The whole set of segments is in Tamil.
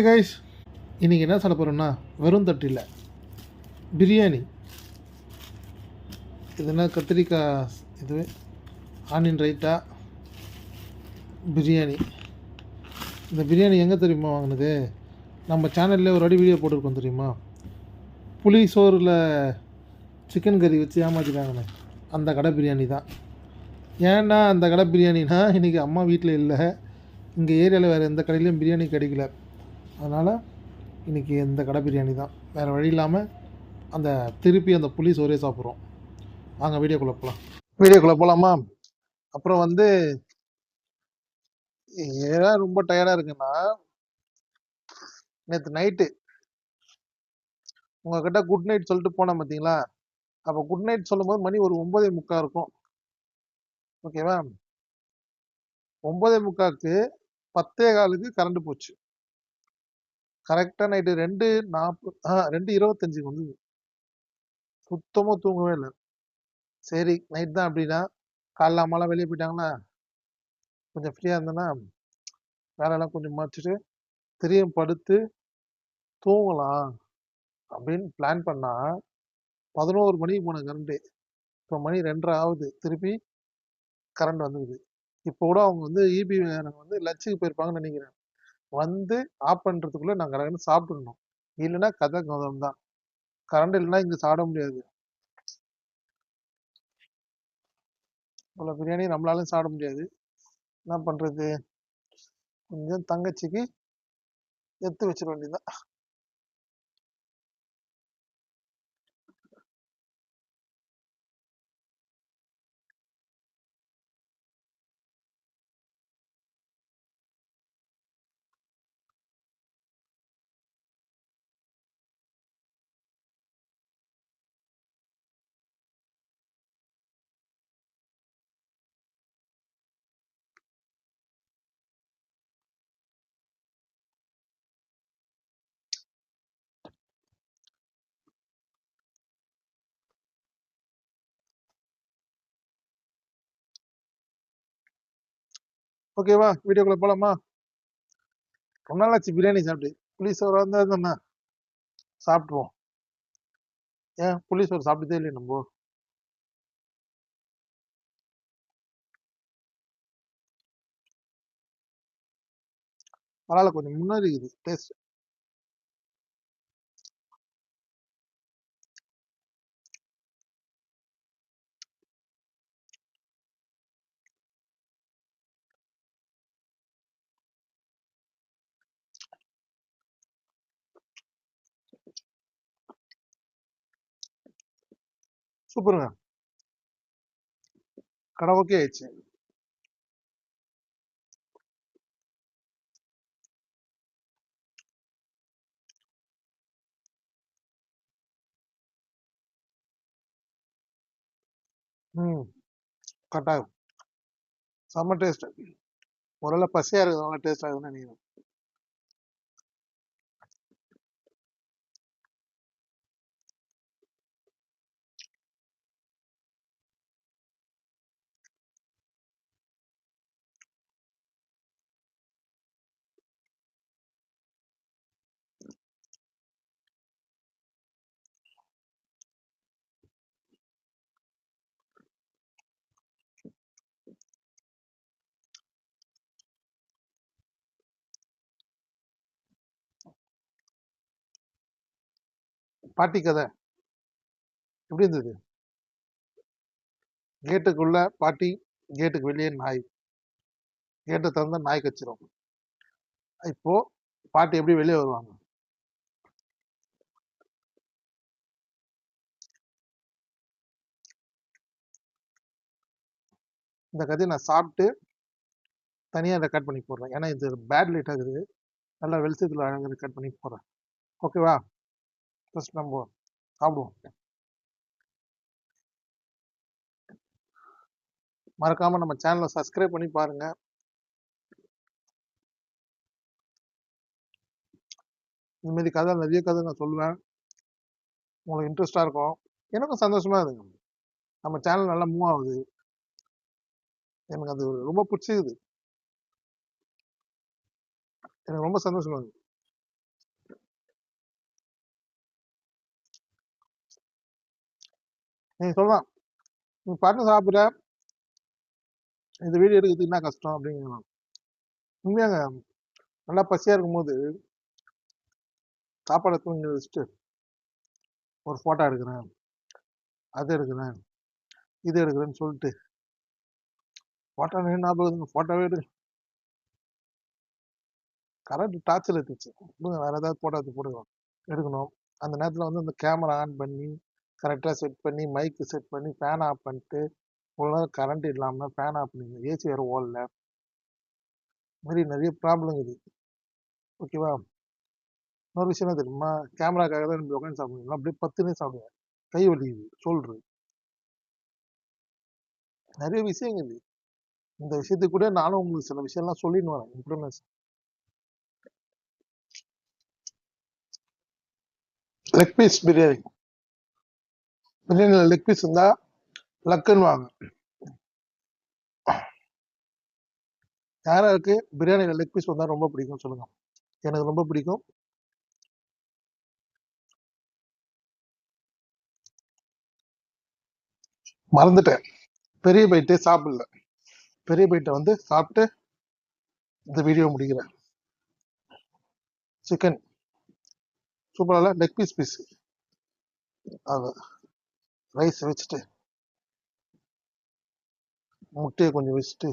ஹாய் கைஸ் இன்றைக்கி என்ன சொல்ல போகிறோம்னா வெறும் தட்டில் பிரியாணி. இதுனா கத்திரிக்காய் இது ஆனியன் ரைத்தா பிரியாணி. இந்த பிரியாணி எங்கே தெரியுமா வாங்கினது? நம்ம சேனலில் ஒரு அடி வீடியோ போட்டிருக்கோம் தெரியுமா? புளி சோறில் சிக்கன் கறி வச்சு ஏமாற்றிட்டாங்கண்ணே அந்த கடை பிரியாணி தான். ஏன்னா அந்த கடை பிரியாணினா இன்றைக்கி அம்மா வீட்டில் இல்லை. இங்கே ஏரியாவில் வேறு எந்த கடையிலையும் பிரியாணி கிடைக்கல. அதனால் இன்றைக்கி இந்த கடை பிரியாணி தான். வேறு வழி இல்லாமல் அந்த திருப்பி அந்த புளி சோறே சாப்பிட்றோம். வாங்க வீடியோக்குள்ளே போகலாம் வீடியோக்குள்ளே போகலாமா அப்புறம் வந்து ஏன் ரொம்ப டயர்டாக இருக்குன்னா நேற்று நைட்டு உங்ககிட்ட குட் நைட் சொல்லிட்டு போனேன் பார்த்தீங்களா அப்போ குட் நைட் சொல்லும்போது மணி ஒரு ஒன்பதே முக்கால் இருக்கும். ஓகேவா ஒன்பதே முக்காக்கு பத்தே காலுக்கு கரண்ட் போச்சு. கரெக்டாக நைட்டு ரெண்டு நாற்பது ஆ ரெண்டு இருபத்தஞ்சுக்கு வந்தது. சுத்தமாக தூங்கவே இல்லை. சரி நைட் தான் அப்படின்னா காலைல அம்மாலாம் வெளியே போயிட்டாங்களா? கொஞ்சம் ஃப்ரீயாக இருந்தேன்னா வேலையெல்லாம் கொஞ்சம் முடிச்சுட்டு திரும்ப படுத்து தூங்கலாம் அப்படின்னு பிளான் பண்ணா பதினோரு மணிக்கு போன கரண்ட்டு. இப்போ மணி ரெண்டரை ஆகுது. திருப்பி கரண்ட் வந்துடுது இப்போ கூட அவங்க வந்து இபி வந்து லட்சுக்கு போயிருப்பாங்கன்னு நினைக்கிறேன். வந்து ஆஃப் பண்ணுறதுக்குள்ளே நாங்கள் கடகடன்னு சாப்பிட்ணும். இல்லைன்னா கதை கௌதம் தான் கரண்ட் இல்லைன்னா இங்கே சாப்பிட முடியாது. இவ்வளோ பிரியாணி நம்மளாலும் சாப்பிட முடியாது. என்ன பண்ணுறது கொஞ்சம் தங்கச்சிக்கு எடுத்து வச்சிட வேண்டியதுதான். ஓகேவா வீடியோக்குள்ள போலாமா? ரொம்ப நாள் ஆச்சு பிரியாணி சாப்பிட்டு. புளி சோறு இருந்தா தானே சாப்பிட்ருவோம் ஏன்? புளி சாப்பிட்டதே இல்லையே நம்ம. பரவாயில்ல கொஞ்சம் முன்னாடி இருக்குது டேஸ்ட் சூப்பருங்க. கடை ஓகே ஆயிடுச்சு. ம். கட்டாயம் செம்ம டேஸ்ட் முதல்ல பசியா இருக்குது நல்லா டேஸ்ட் ஆகுதுன்னு நினைக்கிறேன். பாட்டி கதை. எப்படி இருந்தது? கேட்டுக்குள்ள பாட்டி கேட்டுக்கு வெளியே நாய். கேட்டை திறந்தா நாய் கச்சிரும். இப்போ பாட்டி எப்படி வெளியே வருவாங்க? இந்த கதையை நான் சாப்பிட்டு தனியாக ரெக்கார்ட் பண்ணி போடுறேன். ஏன்னா இது பேட் லைட் ஆகுது. நல்லா வெளிச்சத்தில் அழகாக ரெக்கார்ட் பண்ணி போடுறேன். ஓகேவா ஃபர்ஸ்ட் நம்ம சாப்பிடுவோம். மறக்காம நம்ம சேனலை சப்ஸ்கிரைப் பண்ணி பாருங்க. இந்த மாதிரி கதை நிறைய கதை நான் சொல்லுவேன். உங்களுக்கு இன்ட்ரெஸ்டாக இருக்கும். எனக்கும் சந்தோஷமா இருக்குங்க நம்ம சேனல் நல்லா மூவ் ஆகுது. எனக்கு அது ரொம்ப பிடிச்சிருக்குது. எனக்கு ரொம்ப சந்தோஷமா இருக்கு நீ சொல்லலாம் நீ பாட்டு சாப்பிட்ற இந்த வீடியோ எடுக்கிறதுக்கு என்ன கஷ்டம் அப்படிங்கலாம் உண்மையாங்க நல்லா பசியா இருக்கும்போது சாப்பாடை தூங்கி வச்சுட்டு ஒரு ஃபோட்டோ எடுக்கிறேன் அது எடுக்கிறேன் இது எடுக்கிறேன்னு சொல்லிட்டு ஃபோட்டோ ஞாபகம் ஃபோட்டோவே எடு. கரண்ட் டார்ச்சில் எடுத்துச்சு வேறு வேற ஏதாவது ஃபோட்டோ எடுத்து போடுவோம் எடுக்கணும். அந்த நேரத்தில் வந்து அந்த கேமரா ஆன் பண்ணி கரெக்டாக செட் பண்ணி மைக்கு செட் பண்ணி ஃபேன் ஆஃப் பண்ணிட்டு இவ்வளோ நேரம் கரண்ட் இல்லாமல் ஃபேன் ஆஃப் பண்ணி ஏசி வேறு ஓடல மாதிரி நிறைய ப்ராப்ளம் இது. ஓகேவா இன்னொரு விஷயம் என்ன தெரியுமா? கேமராக்காக தான் நம்ம உட்காந்து சாப்பிடுவோம் அப்படியே பத்துனே சாப்பிடுவேன். கை வலிக்குது. சொல்றது. நிறைய விஷயங்கள் இந்த விஷயத்துக்கு கூட நானும் உங்களுக்கு சில விஷயம்லாம் சொல்லின்னு வரேன். இம்ப்ரூவ்மெண்ட்ஸ் லெக் பீஸ் பிரியாணி பிரியாணியில் லெக் பீஸ் இருந்தா லக்குன்னு வாங்க யாராருக்கு பிரியாணியில் லெக் பீஸ் வந்தா ரொம்ப பிடிக்கும் சொல்லுங்க. எனக்கு ரொம்ப பிடிக்கும். மறந்துட்டேன். பெரிய பைட்டே சாப்பிடல. பெரிய பைட்டை வந்து சாப்பிட்டு இந்த வீடியோ முடிக்கிறேன். சிக்கன் சூப்பராக லெக் பீஸ் பீஸ் அது ரைஸ் வச்சுட்டு முட்டையை கொஞ்சம் வச்சுட்டு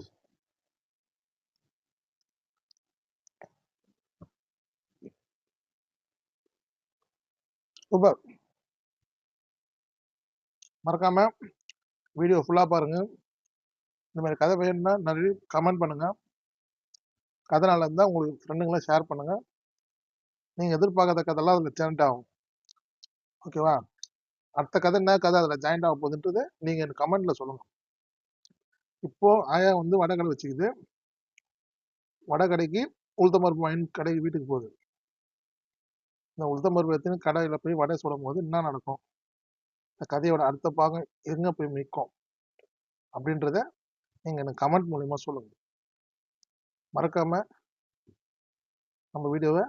சூப்பர் மறக்காம வீடியோ ஃபுல்லாக பாருங்க. இந்த மாதிரி கதை வேணும்னா நிறைய கமெண்ட் பண்ணுங்க. கதை நல்லா இருந்தால் உங்களுக்கு ஃப்ரெண்டுங்களாம் ஷேர் பண்ணுங்க. நீங்கள் எதிர்பார்க்காத கதைலாம் அதில் ஜாயிண்ட் ஆகும். ஓகேவா அடுத்த கதை என்ன? கதை அதில் ஜாயிண்ட் ஆக போகுதுன்றது நீங்கள் எனக்கு கமெண்டில் சொல்லணும் இப்போது ஆயா வந்து வடகடை வச்சுக்குது. வடகடைக்கு உளுத்தமருப்பு வாங்கி கடைக்கு வீட்டுக்கு போகுது. இந்த உளுத்தமருப்பு எடுத்துன்னு கடையில் போய் வடை சுடும் போது என்ன நடக்கும்? இந்த கதையோட அடுத்த பாகம் எங்கே போய் நிற்கும் அப்படின்றத நீங்கள் எனக்கு கமெண்ட் மூலிமா சொல்லுங்க. மறக்காம நம்ம வீடியோவை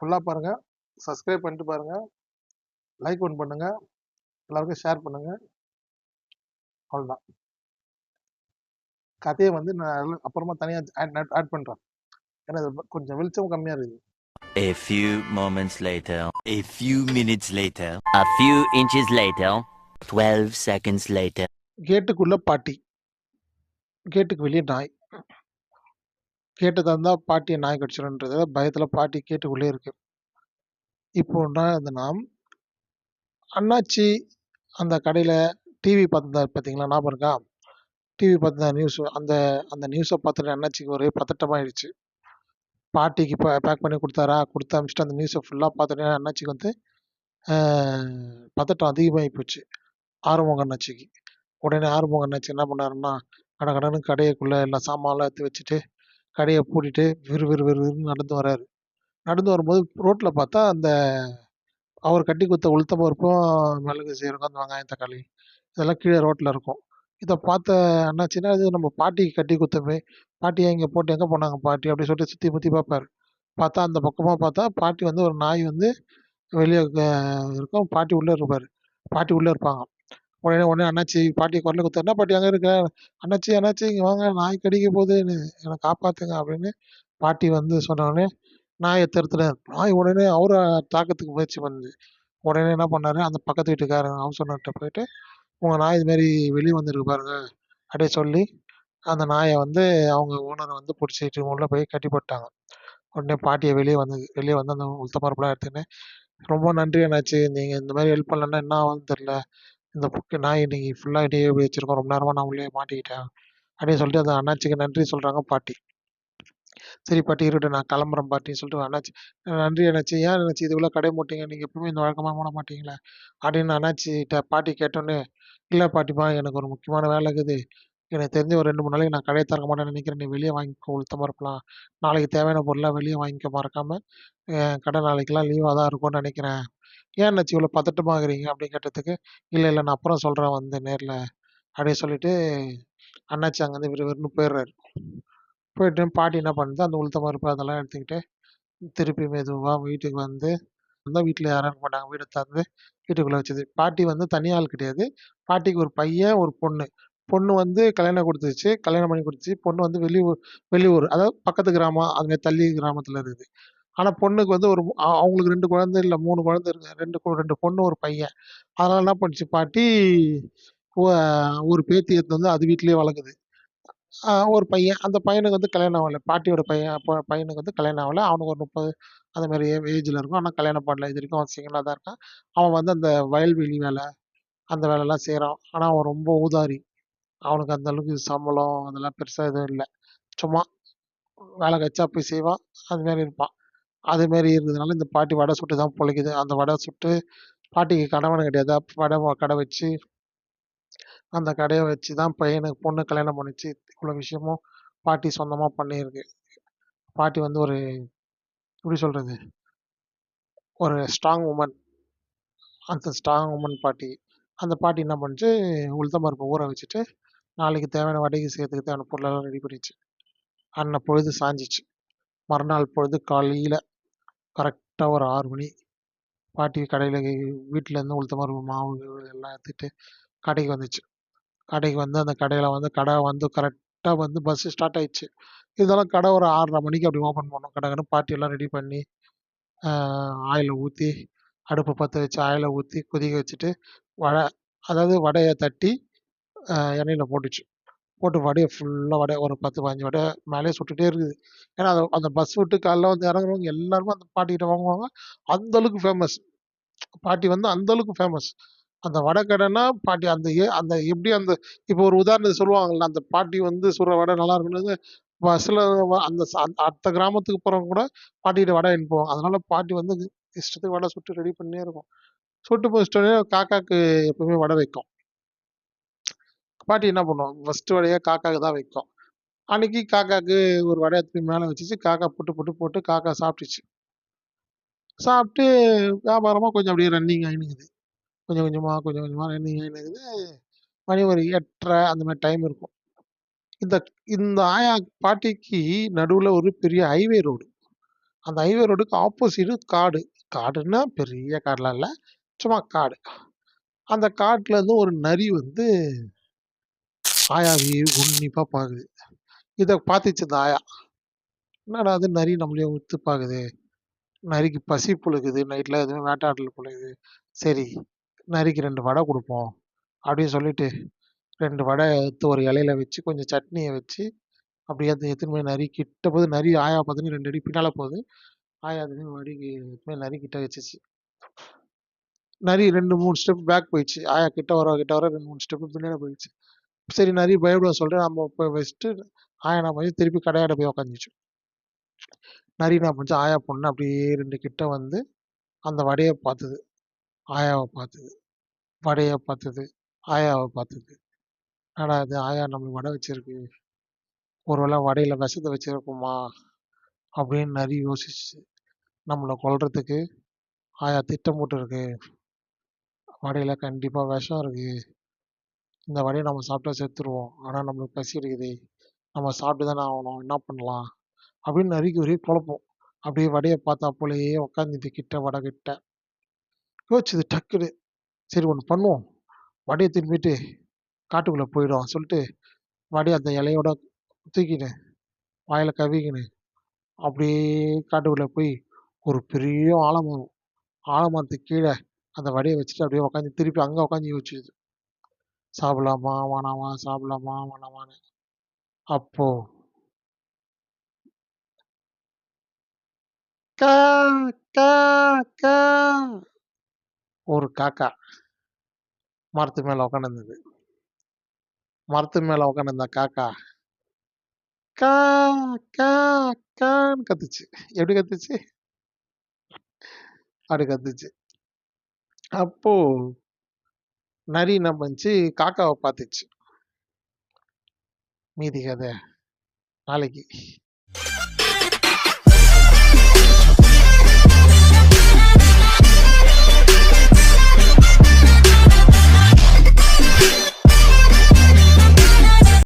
ஃபுல்லாக பாருங்கள் சப்ஸ்கிரைப் பண்ணிட்டு பாருங்கள் லைக் ஒன் பண்ணுங்க. எல்லாருக்கும் ஷேர் பண்ணுங்க. அவ்வளோதான் கதையை வந்து நான் அப்புறமா தனியாக ஆட் பண்ணுறேன் ஏன்னா இது கொஞ்சம் வெளிச்சம் கம்மியாக இருக்குது. A few moments later. A few minutes later. A few inches later, 12 seconds later. கேட்டுக்குள்ள பாட்டி. கேட்டுக்கு வெளியே நாய். கேட்டு தந்தா பாட்டியை நாய் கடிச்சிடும்ன்றத பயத்துல பாட்டி கேட்டுக்குள்ளே இருக்கு. இப்போ நான் அந்த நாம் அண்ணாச்சி அந்த கடையில் டிவி பார்த்துருந்தாரு பார்த்தீங்களா ஞாபகம் இருக்கா? டிவி பார்த்துருந்தார் நியூஸ் அந்த அந்த நியூஸை பார்த்துட்டு அண்ணாச்சிக்கு ஒரே பதட்டமாயிடுச்சு. பாட்டிக்கு இப்போ பேக் பண்ணி கொடுத்தாரா? கொடுத்து அனுப்பிச்சிட்டு அந்த நியூஸை ஃபுல்லாக பார்த்துட்டு அண்ணாச்சிக்கு வந்து பதட்டம் அதிகமாகி போச்சு. ஆறுமுக அண்ணாச்சிக்கு. உடனே ஆறுமுக அண்ணாச்சி என்ன பண்ணாருன்னா கடை கடன்னு கடையைக்குள்ளே எல்லாம் சாமான்லாம் எடுத்து வச்சுட்டு கடையை பூட்டிட்டு விறு விறு விறு விறுன்னு நடந்து வராரு. நடந்து வரும்போது ரோட்டில் பார்த்தா அந்த அவர் கட்டி கொடுத்த உளுத்த பருப்பும் மிளகு சீரகம் அந்த வெங்காயம் தக்காளி இதெல்லாம் கீழே ரோட்டில் இருக்கும். இதை பார்த்த அண்ணாச்சின்னா இது நம்ம பாட்டிக்கு கட்டி கொடுத்தமே பாட்டியை இங்கே போட்டு எங்கே போனாங்க பாட்டி? அப்படின்னு சொல்லிட்டு சுற்றி முற்றி பார்ப்பார். பார்த்தா அந்த பக்கமாக பார்த்தா பாட்டி வந்து ஒரு நாய் வந்து வெளியே இருக்கும். பாட்டி உள்ளே இருப்பார். பாட்டி உள்ளே இருப்பாங்க. உடனே உடனே அண்ணாச்சி பாட்டி குரல கொடுத்தா என்ன பாட்டி அங்கே இருக்க அண்ணாச்சி அண்ணாச்சி இங்கே வாங்க. நாய் கடிக்க போகுது. என்னை காப்பாற்றுங்க அப்படின்னு பாட்டி வந்து சொன்ன உடனே நாயை தருத்துறாரு நாய் உடனே அவரை தாக்கத்துக்கு முயற்சி பண்ணுது உடனே என்ன பண்ணாரு? அந்த பக்கத்து வீட்டுக்காரன் ஹவுஸ் ஓனர்கிட்ட போயிட்டு உங்கள் நாய் இது மாதிரி வெளியே வந்துருக்கு பாருங்க அப்படியே சொல்லி அந்த நாயை வந்து அவங்க ஓனரை வந்து பிடிச்சிட்டு உள்ளே போய் கட்டி போட்டாங்க உடனே பாட்டியை வெளியே வந்து வெளியே வந்து அந்த உளுத்த பருப்புலாம் எடுத்துன்னு ரொம்ப நன்றி என்னாச்சு நீங்கள் இந்த மாதிரி ஹெல்ப் பண்ணலன்னா என்ன ஆகும்னு தெரில இந்த புக்கு நாய் இன்னைக்கு ஃபுல்லாக இடையே வச்சிருக்கோம். ரொம்ப நேரமாக நான் உள்ளே மாட்டிக்கிட்டேன் அப்படின்னு சொல்லிட்டு அந்த அண்ணாச்சிக்கு நன்றி சொல்கிறாங்க பாட்டி. சரி பாட்டி இருக்கட்டும் நான் கிளம்புறேன் பாட்டின்னு சொல்லிட்டு அண்ணாச்சி நன்றி அண்ணாச்சி. ஏன் அண்ணாச்சி இதுக்குள்ள கடை மூட்டிங்க? நீங்கள் எப்பவுமே இந்த வழக்கமாக மூட மாட்டீங்களா? அப்படின்னு அண்ணாச்சிட்ட பாட்டி கேட்டோன்னே இல்லை பாட்டிமா எனக்கு ஒரு முக்கியமான வேலை இருக்குது. எனக்கு தெரிஞ்ச ஒரு ரெண்டு மூணு நாளைக்கு நான் கடையை திறக்க மாட்டேன்னு நினைக்கிறேன். நீ வெளியே வாங்கிக்கோ உளுத்தமாக இருக்கலாம் நாளைக்கு தேவையான பொருளாக வெளியே வாங்கிக்க மறக்காமல் என் கடை நாளைக்கெல்லாம் லீவாக தான் இருக்கும்னு நினைக்கிறேன். ஏன் அண்ணாச்சி இவ்வளோ பதட்டமாகறீங்க அப்படின்னு கேட்டதுக்கு இல்லை இல்லை நான் அப்புறம் சொல்கிறேன் வந்து நேரில். அப்படின்னு சொல்லிட்டு அண்ணாச்சி அங்கேருந்து விறுவிறுன்னு போயிடுறாரு. போயிட்டு பாட்டி என்ன பண்ணுது அந்த உளுத்தம் பருப்பு அதெல்லாம் எடுத்துக்கிட்டு திருப்பி மெதுவாக வீட்டுக்கு வந்து தான் வீட்டில் யாரும் போட்டாங்க வீட்டை தந்து திறந்து வச்சது. பாட்டி வந்து தனியாள் ஆள் கிடையாது. பாட்டிக்கு ஒரு பையன், ஒரு பொண்ணு. பொண்ணு வந்து கல்யாணம் கொடுத்துச்சு கல்யாணம் பண்ணி கொடுத்துச்சு பொண்ணு வந்து வெளியூர் வெளியூர். அதாவது பக்கத்து கிராமம், அங்கே தள்ளி கிராமத்தில் இருக்குது. ஆனால் பொண்ணுக்கு வந்து ஒரு அவங்களுக்கு ரெண்டு குழந்தை இல்லை மூணு குழந்தை இருக்கு. ரெண்டு ரெண்டு பொண்ணு, ஒரு பையன். அதனால் என்ன பண்ணுச்சு பாட்டி, ஒரு பேத்தி எடுத்துட்டு வந்து அது வீட்லேயே வளர்க்குது. ஒரு பையன். அந்த பையனுக்கு வந்து கல்யாணம் ஆகலை பாட்டியோட பையன் அப்போ பையனுக்கு வந்து கல்யாணம் ஆகலை அவனுக்கு ஒரு 30 அந்த மாதிரி ஏஜில் இருக்கும். ஆனால் கல்யாணம் பண்ணல. இதுவரைக்கும் அவன் சிங்கிளாக தான் இருக்கான். அவன் வந்து அந்த வயல்வெளி வேலை அந்த வேலைலாம் செய்கிறான் ஆனால் அவன் ரொம்ப ஊதாரி. அவனுக்கு அந்த அளவுக்கு சம்பளம் அதெல்லாம் பெருசாக எதுவும் இல்லை சும்மா வேலை கச்சா போய் செய்வான். அதுமாரி இருப்பான். அதுமாரி இருக்கிறதுனால இருந்ததுனால இந்த பாட்டி வடை சுட்டு தான் பொழைக்குது. அந்த வடை சுட்டு பாட்டிக்கு கணவன் கிடையாது. வடை கடை வச்சு அந்த கடையை வச்சு தான் பையனுக்கு பொண்ணு கல்யாணம் பண்ணுச்சு. இவ்வளோ விஷயமும் பாட்டி சொந்தமாக பண்ணியிருக்கு. பாட்டி வந்து ஒரு எப்படி சொல்கிறது ஒரு ஸ்ட்ராங் உமன் அந்த ஸ்ட்ராங் உமன் பாட்டி. அந்த பாட்டி என்ன பண்ணுச்சு, உளுத்தம்பருப்பு ஊற வச்சுட்டு, நாளைக்கு தேவையான வடைக்கு செய்றதுக்கு தேவையான பொருளெல்லாம் ரெடி பண்ணிச்சு. அன்ன பொழுது சாஞ்சிச்சு மறுநாள் பொழுது காலையில் கரெக்டாக ஒரு ஆறு மணி. பாட்டி கடையில் வீட்டிலேருந்து உளுத்தம்பருப்பு மாவு எல்லாம் எடுத்துகிட்டு கடைக்கு வந்துச்சு. கடைக்கு வந்து அந்த கடையில் வந்து கடை வந்து கரெக்டாக வந்து பஸ்ஸு ஸ்டார்ட் ஆயிடுச்சு. இருந்தாலும் கடை ஒரு ஆறரை மணிக்கு அப்படி ஓப்பன் பண்ணோம். கடை பாட்டி எல்லாம் ரெடி பண்ணி, ஆயில் ஊற்றி அடுப்பு பற்ற வச்சு ஆயில் ஊற்றி கொதிக்க வச்சுட்டு, வடை அதாவது வடையை தட்டி எண்ணெயில் போட்டுச்சு. போட்டு வடையை ஃபுல்லாக வடை ஒரு 10, 15 வடை மேலேயே சுட்டுட்டே இருக்குது. ஏன்னா அது அந்த பஸ் விட்டு காலைல வந்து இறங்குறவங்க எல்லாருமே அந்த பாட்டிகிட்ட வாங்குவாங்க. அந்தளவுக்கு ஃபேமஸ். பாட்டி வந்து அந்தளவுக்கு ஃபேமஸ். அந்த வடை கடைன்னா பாட்டி அந்த ஏ அந்த எப்படி அந்த இப்போ ஒரு உதாரணத்துக்கு சொல்லுவாங்கல்ல, அந்த பாட்டி வந்து சுடுற வடை நல்லா இருக்குன்னு பஸ்ல அந்த அடுத்த கிராமத்துக்கு போறவங்க கூட பாட்டிகிட்ட வடை வாங்கிட்டு அதனால் அதனால பாட்டி வந்து இஷ்டத்துக்கு வடை சுட்டு ரெடி பண்ணினே இருக்கும். சுட்டு முடிச்சிட்டோனே காக்காக்கு எப்பவுமே வடை வைக்கும். பாட்டி என்ன பண்ணுவோம் ஃபஸ்ட்டு வடையை காக்காக்கு தான் வைக்கும். அன்னைக்கு காக்காக்கு ஒரு வடையை எடுத்து மேலே வச்சிச்சு காக்கா புட்டு புட்டு போட்டு காக்கா சாப்பிட்டுச்சு. சாப்பிட்டு வியாபாரமாக கொஞ்சம் அப்படியே ரன்னிங் ஆயினுக்குது. கொஞ்சம் கொஞ்சமாக கொஞ்சம் கொஞ்சமாக ரன்னிங் என்னது மணி ஒரு 8:30 அந்த மாதிரி டைம் இருக்கும். இந்த இந்த ஆயா பாட்டிக்கு நடுவில் ஒரு பெரிய ஹைவே ரோடு. அந்த ஹைவே ரோடுக்கு ஆப்போசிட் காடு. காடுன்னா பெரிய காடுலாம் இல்லை சும்மா காடு. அந்த காட்டிலேருந்து ஒரு நரி வந்து ஆயாவையே உன்னிப்பாக பார்க்குது இதை பார்த்துச்சு இந்த ஆயா. என்னடா அது நரி நம்மளே உத்து பார்க்குது நரிக்கு பசி புழுக்குது. நைட்டில் எதுவும் வேட்டாடல புழுகுது சரி, நரிக்கு ரெண்டு வடை கொடுப்போம் அப்படின்னு சொல்லிட்டு ரெண்டு வடை எடுத்து ஒரு இலையில வச்சு, கொஞ்சம் சட்னியை வச்சு, அப்படியே அது எடுத்துன்னு போய் நரி கிட்ட போது நரி ஆயா பாத்துன்னு 2 அடி பின்னால போகுது. ஆயா அதுன்னு வடிக்கு எடுத்துன்னு போய் நரி கிட்ட வச்சிச்சு நரி 2, 3 ஸ்டெப் பேக் போயிடுச்சு. ஆயா கிட்ட வர கிட்ட வர ரெண்டு மூணு ஸ்டெப்பு பின்னாடி போயிடுச்சு. சரி நரி பயப்பட சொல்கிறேன் நம்ம போய் வச்சுட்டு, ஆயா நான் பண்ணுச்சு, திருப்பி கடையாட போய் உக்காந்துச்சு. நரி நான் பண்ணுச்சு, ஆயா பொண்ணு அப்படியே ரெண்டு கிட்ட வந்து அந்த வடையை பார்த்தது ஆயாவை பார்த்தது வடையை பார்த்தது ஆயாவை பார்த்தது என்னடா இது ஆயா நம்மளுக்கு வடை வச்சிருக்கு. ஒருவேளை வடையில் விஷத்த வச்சிருக்குமா? அப்படின்னு நிறைய யோசிச்சு நம்மளை கொல்றதுக்கு ஆயா திட்டம் போட்டுருக்கு. வடையில் கண்டிப்பாக விஷம் இருக்குது இந்த வடையை நம்ம சாப்பிட்டா செத்துருவோம். ஆனால் நம்மளுக்கு பசி இருக்குது நம்ம சாப்பிட்டு தானே ஆகணும் என்ன பண்ணலாம்? அப்படின்னு நரிக்கு ஒரே குழப்பம். அப்படியே வடையை பார்த்தா போலயே உக்காந்துது கிட்ட வடை கிட்ட. யோசிச்சுது டக்குனு சரி ஒன்று பண்ணுவோம். வடையை திரும்பிட்டு காட்டுக்குள்ளே போயிடும் சொல்லிட்டு, வடி அந்த இலையோட தூக்கின்னு, வாயில் கவிக்கின்னு அப்படியே காட்டுக்குள்ளே போய் ஒரு பெரிய ஆலமரம். ஆலமரத்துக்கு கீழே அந்த வடியை வச்சுட்டு அப்படியே உட்காந்து திருப்பி அங்கே உட்காந்து யோசிச்சுது. சாப்பிடலாமா? வேணாமா? சாப்பிடலாமா? வேணாமான்னு. அப்போ கா கா கா ஒரு காக்கா மரத்து மேல உக்காந்துருந்தது. மரத்து மேல உக்காந்துருந்த காக்கா கா கா கான்னு கத்துச்சு. எப்படி கத்துச்சு? அப்படி கத்துச்சு. அப்போ நரி என்ன பண்ணுச்சு, காக்காவை பார்த்துச்சு மீதி கதை நாளைக்கு.